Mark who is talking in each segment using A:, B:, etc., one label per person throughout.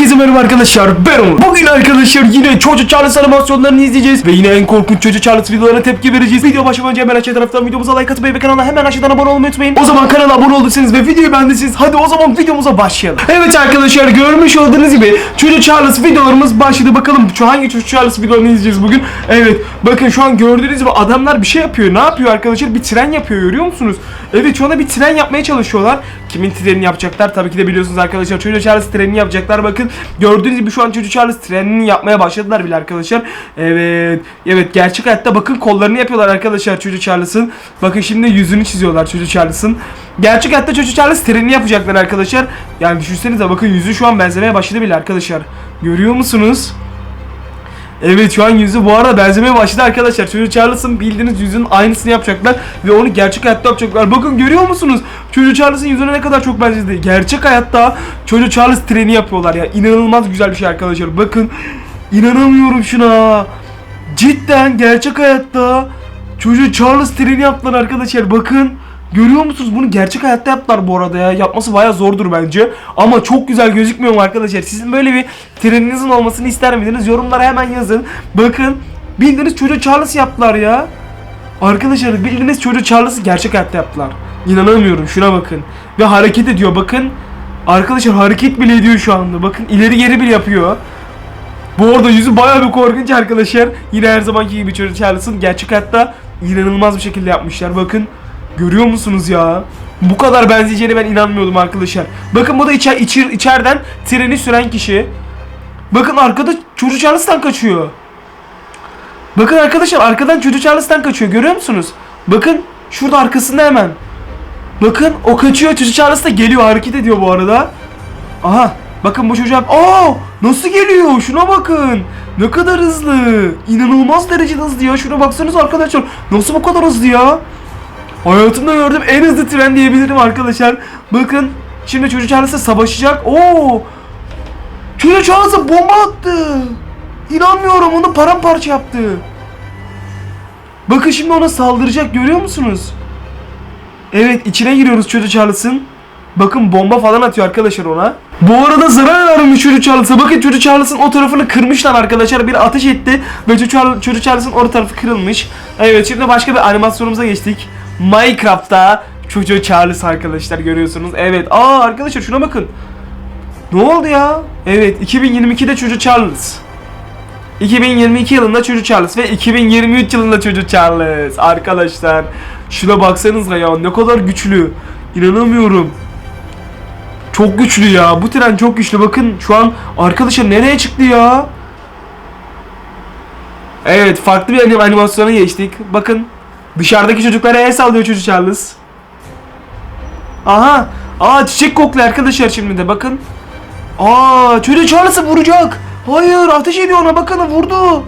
A: Herkese merhaba arkadaşlar ben Onur. Bugün arkadaşlar yine çocuk Charles animasyonlarını izleyeceğiz Ve yine en korkunç çocuk Charles videolarına tepki vereceğiz. Video başlamadan önce hemen aşağı taraftan videomuza like atmayı ve kanala hemen aşağıdan abone olmayı unutmayın. O zaman kanala abone olduysanız ve videoyu beğendiyseniz hadi o zaman videomuza başlayalım. Evet arkadaşlar görmüş olduğunuz gibi çocuk Charles videolarımız başladı. Bakalım şu hangi çocuk Charles videolarını izleyeceğiz bugün? Evet bakın şu an gördüğünüz gibi adamlar bir şey yapıyor. Ne yapıyor arkadaşlar? Bir tren yapıyor görüyor musunuz? Evet şu anda bir tren yapmaya çalışıyorlar Kimin trenini yapacaklar? Tabii ki de biliyorsunuz arkadaşlar Çocuk Charles trenini yapacaklar. Bakın Gördüğünüz gibi şu an Çocuk Charles trenini yapmaya başladılar bile arkadaşlar. Evet Evet gerçek hayatta bakın kollarını yapıyorlar arkadaşlar Çocuk Charles'ın. Bakın şimdi yüzünü çiziyorlar Çocuk Charles'ın. Gerçek hayatta Çocuk Charles trenini yapacaklar arkadaşlar. Yani düşünsenize bakın yüzü şu an benzemeye başladı bile arkadaşlar. Görüyor musunuz? Evet şu an yüzü bu arada benzemeye başladı arkadaşlar. Çocuk Charles'ın bildiğiniz yüzünün aynısını yapacaklar ve onu gerçek hayatta yapacaklar. Bakın görüyor musunuz? Çocuk Charles'ın yüzüne ne kadar çok benzedi. Gerçek hayatta Çocuk Charles treni yapıyorlar ya. İnanılmaz güzel bir şey arkadaşlar. Bakın inanamıyorum şuna. Cidden gerçek hayatta Çocuk Charles treni yaptılar arkadaşlar. Bakın Görüyor musunuz? Bunu gerçek hayatta yaptılar bu arada ya. Yapması bayağı zordur bence. Ama çok güzel gözükmüyor mu arkadaşlar? Sizin böyle bir treninizin olmasını ister miydiniz? Yorumlara hemen yazın. Bakın. Bildiğiniz çocuğu Charles yaptılar ya. Arkadaşlar bildiğiniz çocuğu Charles'ı gerçek hayatta yaptılar. İnanamıyorum. Şuna bakın. Ve hareket ediyor bakın. Arkadaşlar hareket bile ediyor şu anda. Bakın ileri geri bile yapıyor. Bu arada yüzü bayağı bir korkunç arkadaşlar. Yine her zamanki gibi çocuk Charles'ın gerçek hayatta inanılmaz bir şekilde yapmışlar. Bakın. Görüyor musunuz ya? Bu kadar benzeyeceğine ben inanmıyordum arkadaşlar. Bakın bu da içer, içer, içeriden treni süren kişi. Bakın arkada çocuk Charles'tan kaçıyor. Bakın arkadaşlar arkadan çocuk Charles'tan kaçıyor. Görüyor musunuz? Bakın şurada arkasında hemen. Bakın o kaçıyor çocuk Charles da geliyor hareket ediyor bu arada. Aha bakın bu çocuğa Aa nasıl geliyor şuna bakın. Ne kadar hızlı. İnanılmaz derecede hızlı ya. Şuna baksanız arkadaşlar. Nasıl bu kadar hızlı ya? Hayatımda gördüğüm en hızlı tren diyebilirim arkadaşlar. Bakın şimdi çocuk Charles'la savaşacak. Oo! Çocuk Charles'a bomba attı. İnanmıyorum onu paramparça yaptı. Bakın şimdi ona saldıracak görüyor musunuz? Evet içine giriyoruz çocuk Charles'ın. Bakın bomba falan atıyor arkadaşlar ona. Bu arada zarar vermiş çocuk Charles'a. Bakın çocuk Charles'ın o tarafını kırmışlar arkadaşlar. Bir ateş etti ve çocuk Charles'ın o tarafı kırılmış. Evet şimdi başka bir animasyonumuza geçtik. Minecraft'ta çocuğu Charles arkadaşlar görüyorsunuz. Evet. Aa arkadaşlar şuna bakın. Ne oldu ya? Evet 2022'de çocuk Charles. 2022 yılında çocuk Charles ve 2023 yılında çocuk Charles arkadaşlar. Şuna baksanıza ya ne kadar güçlü. İnanamıyorum. Çok güçlü ya. Bu tren çok güçlü. Bakın şu an arkadaşlar nereye çıktı ya? Evet farklı bir anim- animasyona geçtik. Bakın dışarıdaki çocuklara el sallıyor çocuk Charles. Aha. Aa çiçek kokluyor arkadaşlar şimdi de bakın. Aa çocuk Charles'ı vuracak. Hayır ateş ediyor ona bakın vurdu.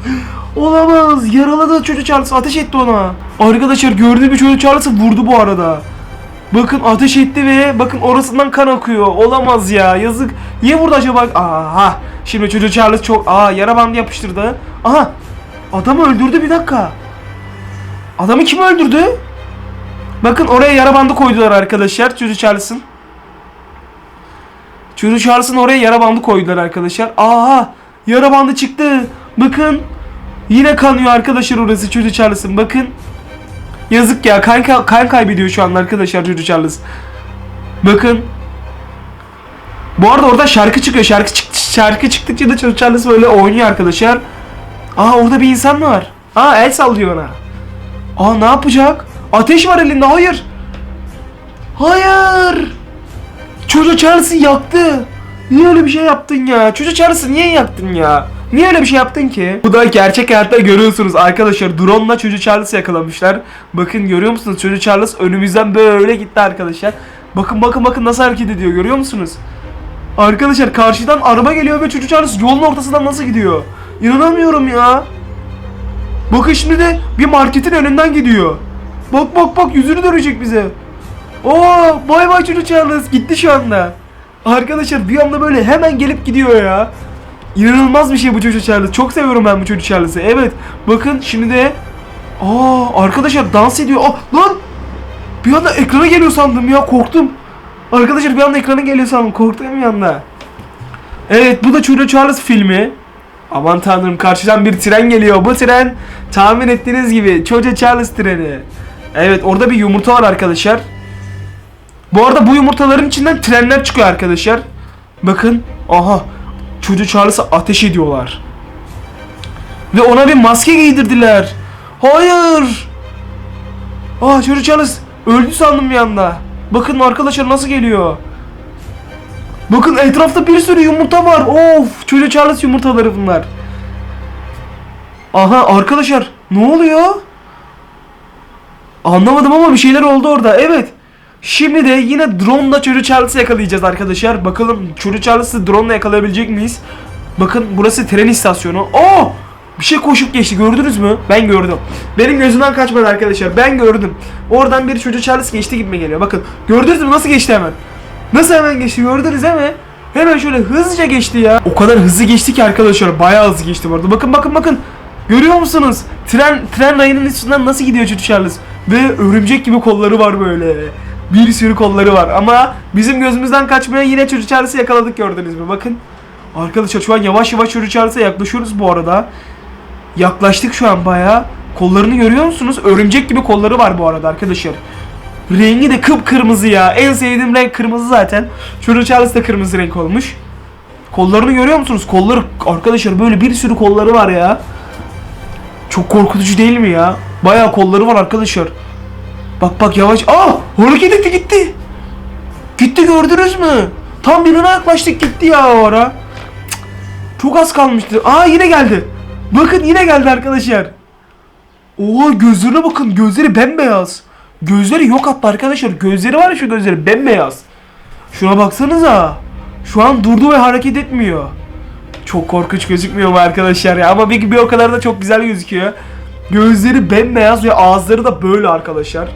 A: Olamaz yaraladı çocuk Charles ateş etti ona. Arkadaşlar gördüğü bir çocuk Charles'ı vurdu bu arada. Bakın ateş etti ve bakın orasından kan akıyor. Olamaz ya yazık. Niye vurdu acaba? Aha şimdi çocuk Charles çok aa yara bandı yapıştırdı. Aha adamı öldürdü bir dakika. Adamı kim öldürdü? Bakın oraya yara bandı koydular arkadaşlar çocuk Charles'ın. Çocuk Charles'ın oraya yara bandı koydular arkadaşlar. Aha yara bandı çıktı. Bakın yine kanıyor arkadaşlar orası çocuk Charles'ın bakın. Yazık ya kan, ka- kan kaybediyor şu anda arkadaşlar çocuk Charles. Bakın. Bu arada orada şarkı çıkıyor. Şarkı çık şarkı çıktıkça da çocuk Charles böyle oynuyor arkadaşlar. Aa orada bir insan var. Aa el sallıyor ona. Aa ne yapacak? Ateş var elinde. Hayır. Hayır. Çocuk Charles'ı yaktı. Niye öyle bir şey yaptın ya? Çocuk Charles'ı niye yaktın ya? Niye öyle bir şey yaptın ki? Bu da gerçek hayatta görüyorsunuz arkadaşlar. Drone'la çocuk Charles'ı yakalamışlar. Bakın görüyor musunuz? Çocuk Charles önümüzden böyle gitti arkadaşlar. Bakın bakın bakın nasıl hareket ediyor görüyor musunuz? Arkadaşlar karşıdan araba geliyor ve çocuk Charles yolun ortasından nasıl gidiyor? İnanamıyorum ya. Bakın şimdi de bir marketin önünden gidiyor. Bak bak bak yüzünü dönecek bize. Oo, bay bay çocuk Charles gitti şu anda. Arkadaşlar bir anda böyle hemen gelip gidiyor ya. İnanılmaz bir şey bu çocuk Charles. Çok seviyorum ben bu çocuk Charles'ı. Evet. Bakın şimdi de Aa arkadaşlar dans ediyor. Aa lan! Bir anda ekrana geliyor sandım ya korktum. Arkadaşlar bir anda ekrana geliyor sandım. Korktum bir anda. Evet bu da Çocuğu Charles filmi. Aman tanrım karşıdan bir tren geliyor. Bu tren tahmin ettiğiniz gibi Çocuğu Charles treni. Evet orada bir yumurta var arkadaşlar. Bu arada bu yumurtaların içinden trenler çıkıyor arkadaşlar. Bakın. Aha. Çocuğu Charles'a ateş ediyorlar. Ve ona bir maske giydirdiler. Hayır. Aa çocuk Charles öldü sandım bir anda. Bakın arkadaşlar nasıl geliyor. Bakın etrafta bir sürü yumurta var. Of çocuk Charles yumurtaları bunlar. Aha arkadaşlar ne oluyor? Anlamadım ama bir şeyler oldu orada. Evet. Şimdi de yine drone'la Çocuk Charles'ı yakalayacağız arkadaşlar. Bakalım Çocuk Charles'ı drone'la yakalayabilecek miyiz? Bakın burası tren istasyonu. Oo! Bir şey koşup geçti gördünüz mü? Ben gördüm. Benim gözümden kaçmadı arkadaşlar. Ben gördüm. Oradan bir Çocuk Charles geçti gitme geliyor. Bakın gördünüz mü nasıl geçti hemen? Nasıl hemen geçti gördünüz değil mi? Hemen şöyle hızlıca geçti ya. O kadar hızlı geçti ki arkadaşlar. Bayağı hızlı geçti bu arada. Bakın bakın bakın. Görüyor musunuz? Tren tren rayının üstünden nasıl gidiyor Çocuk Charles? Ve örümcek gibi kolları var böyle. Bir sürü kolları var ama bizim gözümüzden kaçmaya yine Çocuk Charles'ı yakaladık gördünüz mü? Bakın. Arkadaşlar şu an yavaş yavaş Çocuk Charles'a yaklaşıyoruz bu arada. Yaklaştık şu an bayağı. Kollarını görüyor musunuz? Örümcek gibi kolları var bu arada arkadaşlar. Rengi de kıpkırmızı ya. En sevdiğim renk kırmızı zaten. Çocuk Charles da kırmızı renk olmuş. Kollarını görüyor musunuz? Kolları arkadaşlar böyle bir sürü kolları var ya. Çok korkutucu değil mi ya? Bayağı kolları var arkadaşlar. Bak bak yavaş. Aa! Hareket etti gitti. Gitti gördünüz mü? Tam birine yaklaştık gitti ya o ara. Çok az kalmıştı. Aa yine geldi. Bakın yine geldi arkadaşlar. Oha gözlerine bakın. Gözleri bembeyaz. Gözleri yok hatta arkadaşlar. Gözleri var ya şu gözleri bembeyaz. Şuna baksanıza. Şu an durdu ve hareket etmiyor. Çok korkunç gözükmüyor mu arkadaşlar ya? Ama bir, bir o kadar da çok güzel gözüküyor. Gözleri bembeyaz ve ağızları da böyle arkadaşlar.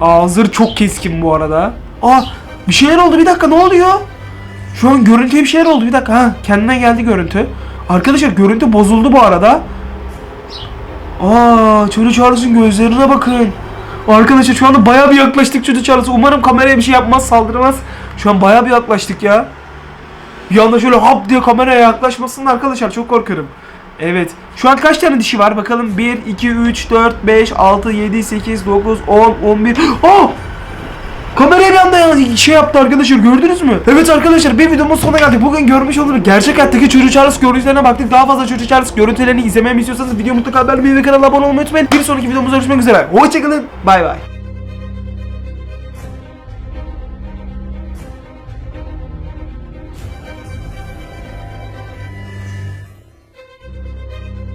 A: Ağızları çok keskin bu arada. Aa bir şeyler oldu bir dakika ne oluyor? Şu an görüntüye bir şeyler oldu bir dakika ha kendine geldi görüntü. Arkadaşlar görüntü bozuldu bu arada. Aa Çocuk Charles'ın gözlerine bakın. Arkadaşlar şu anda bayağı bir yaklaştık Çocuk Charles'a. Umarım kameraya bir şey yapmaz saldırmaz. Şu an bayağı bir yaklaştık ya. Bir anda şöyle hap diye kameraya yaklaşmasın arkadaşlar çok korkarım. Evet. Şu an kaç tane dişi var? Bakalım 1, 2, 3, 4, 5, 6, 7, 8, 9, 10, 11. Aa! Anda şey yaptı arkadaşlar gördünüz mü? Evet arkadaşlar bir videomuz sonuna geldik. Bugün görmüş olduğunuz gerçek hayattaki Çocuk Charles görüntülerine baktık. Daha fazla Çocuk Charles görüntülerini izlememi istiyorsanız video mutlaka beğenmeyi ve kanala abone olmayı unutmayın. Bir sonraki videomuzda görüşmek üzere. Hoşçakalın. Bay bay.